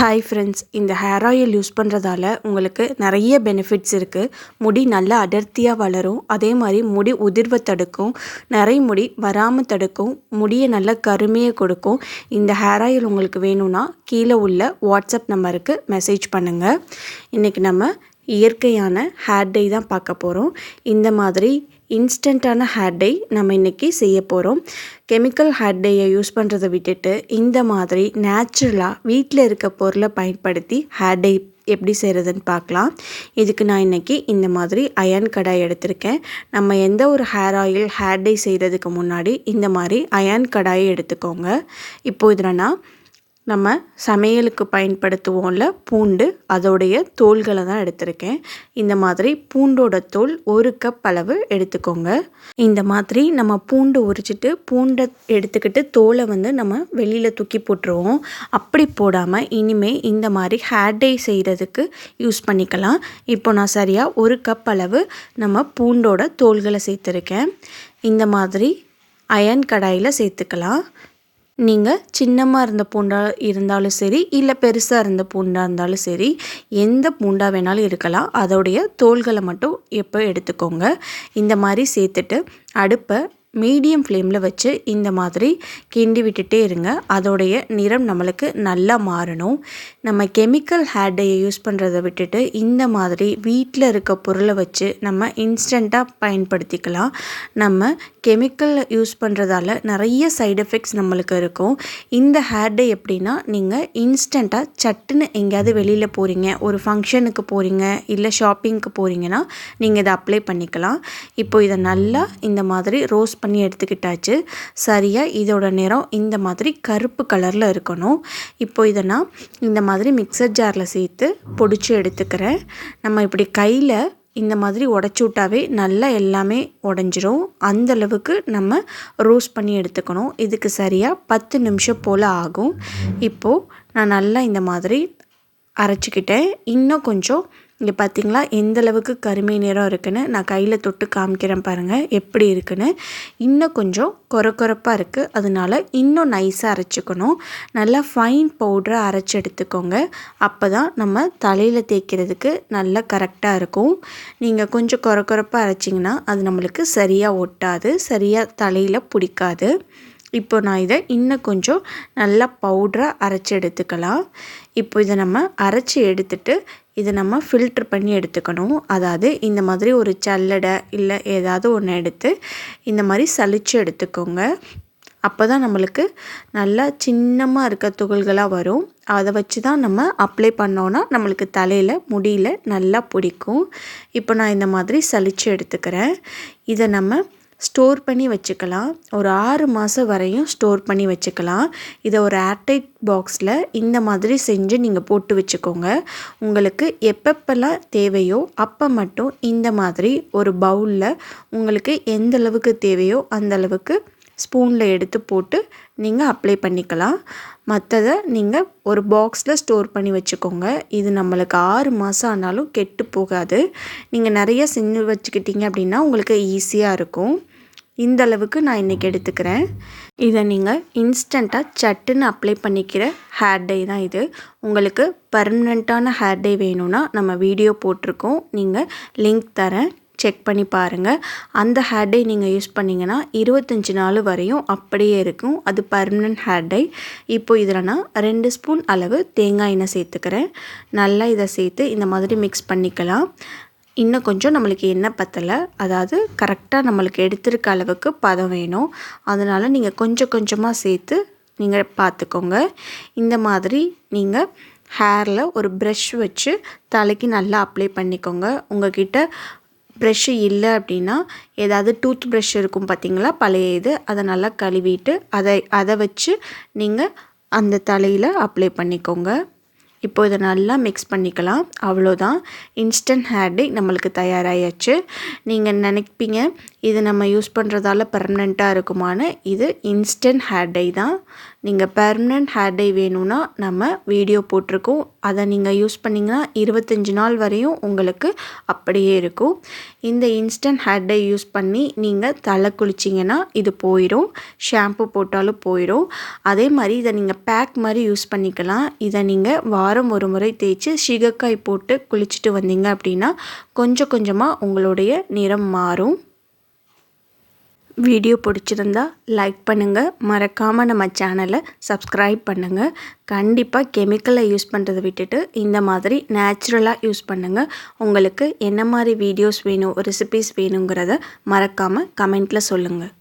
Hi friends இந்த hair oil use பண்ணுறதால உங்களுக்கு நிறைய பெனிஃபிட்ஸ் இருக்குது முடி நல்லா அடர்த்தியாக வளரும். அதே மாதிரி முடி உதிர்வை தடுக்கும். நிறைய முடி வராமல் தடுக்கும். முடியை நல்லா கருமையை கொடுக்கும். இந்த ஹேர் ஆயில் உங்களுக்கு வேணும்னா கீழே உள்ள வாட்ஸ்அப் நம்பருக்கு மெசேஜ் பண்ணுங்கள் இன்றைக்கி நம்ம இயற்கையான ஹேர் டே தான் பார்க்க போகிறோம் இந்த மாதிரி இன்ஸ்டண்ட்டான ஹேர் டை நம்ம இன்றைக்கி செய்ய போகிறோம் கெமிக்கல் ஹேர் டையை யூஸ் பண்ணுறதை விட்டுட்டு இந்த மாதிரி நேச்சுரலாக வீட்டில் இருக்க பொருளை பயன்படுத்தி ஹேர் டை எப்படி செய்கிறதுன்னு பார்க்கலாம். இதுக்கு நான் இன்றைக்கி இந்த மாதிரி அயன் கடாய் எடுத்திருக்கேன். நம்ம எந்த ஒரு ஹேர் ஆயில் ஹேர் டை செய்கிறதுக்கு முன்னாடி இந்த மாதிரி அயன் கடாயை எடுத்துக்கோங்க. இப்போது இதில் நான் நம்ம சமையலுக்கு பயன்படுத்துவோம்ல பூண்டு. அதோடைய தோள்களை தான் எடுத்திருக்கேன். இந்த மாதிரி பூண்டோட தோல் ஒரு கப் அளவு எடுத்துக்கோங்க. இந்த மாதிரி நம்ம பூண்டு உரிச்சிட்டு பூண்டை எடுத்துக்கிட்டு தோலை வந்து நம்ம வெளியில் தூக்கி போட்டுருவோம். அப்படி போடாமல் இனிமேல் இந்த மாதிரி ஹேர்டை செய்கிறதுக்கு யூஸ் பண்ணிக்கலாம். இப்போ நான் சரியாக ஒரு கப் அளவு நம்ம பூண்டோட தோள்களை சேர்த்துருக்கேன். இந்த மாதிரி அயன் கடாயில் சேர்த்துக்கலாம். நீங்கள் சின்னமாக இருந்த பூண்டா இருந்தாலும் சரி இல்லை பெருசாக இருந்த பூண்டாக இருந்தாலும் சரி எந்த பூண்டாக வேணாலும் இருக்கலாம். அதோடைய தோள்களை மட்டும் எப்போ எடுத்துக்கோங்க. இந்த மாதிரி சேர்த்துட்டு அடுப்பை மீடியம் ஃப்ளேமில் வச்சு இந்த மாதிரி கிண்டி விட்டுட்டே இருங்க. அதோடைய நிறம் நம்மளுக்கு நல்லா மாறணும். நம்ம கெமிக்கல் ஹேர் டையை யூஸ் பண்ணுறதை விட்டுட்டு இந்த மாதிரி வீட்டில் இருக்க பொருளை வச்சு நம்ம இன்ஸ்டண்ட்டாக பயன்படுத்திக்கலாம். நம்ம கெமிக்கல் யூஸ் பண்ணுறதால நிறைய சைடு எஃபெக்ட்ஸ் நம்மளுக்கு இருக்கும். இந்த ஹேர்டை எப்படின்னா நீங்கள் இன்ஸ்டண்ட்டாக சட்டுன்னு எங்கேயாவது வெளியில் போகிறீங்க ஒரு ஃபங்க்ஷனுக்கு போகிறீங்க இல்லை ஷாப்பிங்க்கு போகிறீங்கன்னா நீங்கள் இதை அப்ளை பண்ணிக்கலாம். இப்போ இதை நல்லா இந்த மாதிரி ரோஸ் பண்ணி எடுத்துக்கிட்டாச்சு. சரியாக இதோட நிறம் இந்த மாதிரி கருப்பு கலரில் இருக்கணும். இப்போ இதை நான் இந்த மாதிரி மிக்சர் ஜாரில் சேர்த்து பொடிச்சு எடுத்துக்கிறேன். நம்ம இப்படி கையில் இந்த மாதிரி உடச்சி விட்டாவே நல்லா எல்லாமே உடஞ்சிரும். அந்தளவுக்கு நம்ம ரோஸ்ட் பண்ணி எடுத்துக்கணும். இதுக்கு சரியாக பத்து நிமிஷம் போல் ஆகும். இப்போது நான் நல்லா இந்த மாதிரி அரைச்சிக்கிட்டேன். இன்னும் கொஞ்சம் இங்கே பார்த்தீங்களா எந்த அளவுக்கு கருமை நிறம் இருக்குன்னு நான் கையில் தொட்டு காமிக்கிறேன் பாருங்கள் எப்படி இருக்குன்னு? இன்னும் கொஞ்சம் கொர கொரப்பாக இருக்குது அதனால இன்னும் நைஸாக அரைச்சிக்கணும். நல்லா ஃபைன் பவுடரை அரைச்சி எடுத்துக்கோங்க. அப்போ தான் நம்ம தலையில் தேய்க்கிறதுக்கு நல்லா கரெக்டாக இருக்கும். நீங்கள் கொஞ்சம் கொர கொரப்பாக அரைச்சிங்கன்னா அது நம்மளுக்கு சரியாக ஒட்டாது. சரியாக தலையில் பிடிக்காது. இப்போ நான் இதை இன்னும் கொஞ்சம் நல்லா பவுட்ராக அரைச்சி எடுத்துக்கலாம். இப்போ இதை நம்ம அரைச்சி எடுத்துட்டு இதை நம்ம ஃபில்ட்ரு பண்ணி எடுத்துக்கணும். அதாவது இந்த மாதிரி ஒரு சல்லடை இல்லை ஏதாவது ஒன்று எடுத்து இந்த மாதிரி சளிச்சு எடுத்துக்கோங்க. அப்போ தான் நம்மளுக்கு நல்லா சின்னமாக இருக்க துகள்களாக வரும். அதை வச்சு தான் நம்ம அப்ளை பண்ணோன்னா நம்மளுக்கு தலையில் முடியில் நல்லா பிடிக்கும். இப்போ நான் இந்த மாதிரி சளிச்சு எடுத்துக்கிறேன். இதை நம்ம ஸ்டோர் பண்ணி வச்சுக்கலாம். ஒரு ஆறு மாதம் வரையும் ஸ்டோர் பண்ணி வச்சுக்கலாம். இதை ஒரு ஏர்டைட் பாக்ஸில் இந்த மாதிரி செஞ்சு நீங்கள் போட்டு வச்சுக்கோங்க. உங்களுக்கு எப்பப்பெல்லாம் தேவையோ அப்போ மட்டும் இந்த மாதிரி ஒரு பவுலில் உங்களுக்கு எந்த அளவுக்கு தேவையோ அந்த அளவுக்கு ஸ்பூனில் எடுத்து போட்டு நீங்கள் அப்ளை பண்ணிக்கலாம். மற்றதை நீங்கள் ஒரு பாக்ஸில் ஸ்டோர் பண்ணி வச்சுக்கோங்க. இது நம்மளுக்கு ஆறு மாதம் ஆனாலும் கெட்டு போகாது. நீங்கள் நிறைய செஞ்சு வச்சுக்கிட்டீங்க அப்படின்னா உங்களுக்கு ஈஸியாக இருக்கும். இந்த அளவுக்கு நான் இன்றைக்கி எடுத்துக்கிறேன். இதை நீங்கள் இன்ஸ்டண்ட்டாக சட்டுன்னு அப்ளை பண்ணிக்கிற ஹேர் டை தான் இது. உங்களுக்கு பர்மனெண்ட்டான ஹேர் டை வேணும்னா நம்ம வீடியோ போட்டிருக்கோம். நீங்கள் லிங்க் தரேன். செக் பண்ணி பாருங்கள் அந்த ஹேர் டை நீங்கள் யூஸ் பண்ணிங்கன்னா இருபத்தஞ்சி நாள் வரையும் அப்படியே இருக்கும். அது பர்மனன்ட் ஹேர் டை இப்போ இதில் நான் ரெண்டு ஸ்பூன் அளவு தேங்காய் எண்ணெய் சேர்த்துக்கிறேன். நல்லா இதை சேர்த்து இந்த மாதிரி மிக்ஸ் பண்ணிக்கலாம். இன்னும் கொஞ்சம் நம்மளுக்கு எண்ணெய் பற்றலை அதாவது கரெக்டாக நம்மளுக்கு எடுத்திருக்க அளவுக்கு பதம் வேணும். அதனால் நீங்கள் கொஞ்சம் கொஞ்சமாக சேர்த்து நீங்கள் பார்த்துக்கோங்க இந்த மாதிரி நீங்கள் ஹேரில் ஒரு ப்ரெஷ் வச்சு தலைக்கு நல்லா அப்ளை பண்ணிக்கோங்க. உங்கள்கிட்ட ப்ரெஷ்ஷு இல்லை அப்படின்னா ஏதாவது டூத் ப்ரெஷ் இருக்கும் பார்த்தீங்களா பழைய இது. அதை நல்லா கழுவிட்டு அதை அதை வச்சு நீங்கள் அந்த தலையில் அப்ளை பண்ணிக்கோங்க. இப்போ இதை நல்லா மிக்ஸ் பண்ணிக்கலாம். அவ்வளோதான். இன்ஸ்டன்ட் ஹேர் டே நம்மளுக்கு தயாராகியாச்சு நீங்கள் நினைப்பீங்க இது நம்ம யூஸ் பண்ணுறதால பெர்மனெண்ட்டாக இருக்குமான்னு இது இன்ஸ்டன்ட் ஹேர் டை தான். நீங்கள் பெர்மனெண்ட் ஹேர் டை வேணும்னா நம்ம வீடியோ போட்டிருக்கோம். அதை நீங்கள் யூஸ் பண்ணிங்கன்னா இருபத்தஞ்சி நாள் வரையும் உங்களுக்கு அப்படியே இருக்கும். இந்த இன்ஸ்டன்ட் ஹேர் டை யூஸ் பண்ணி நீங்கள் தலை குளிச்சிங்கன்னா இது போயிடும் ஷாம்பு போட்டாலும் போயிடும் அதே மாதிரி இதை நீங்கள் பேக் மாதிரி யூஸ் பண்ணிக்கலாம். இதை நீங்கள் வாரம் ஒரு முறை தேய்ச்சி சிகக்காய் போட்டு குளிச்சுட்டு வந்தீங்க அப்படின்னா கொஞ்சம் கொஞ்சமாக உங்களுடைய நிறம் மாறும். வீடியோ பிடிச்சிருந்தா லைக் பண்ணுங்கள் மறக்காமல் நம்ம சேனலை சப்ஸ்கிரைப் பண்ணுங்கள் கண்டிப்பாக கெமிக்கலை யூஸ் பண்ணுறதை விட்டுட்டு இந்த மாதிரி நேச்சுரலாக யூஸ் பண்ணுங்கள் உங்களுக்கு என்ன மாதிரி வீடியோஸ் வேணும் ரெசிபீஸ் வேணுங்கிறத மறக்காமல் கமெண்ட்டில் சொல்லுங்கள்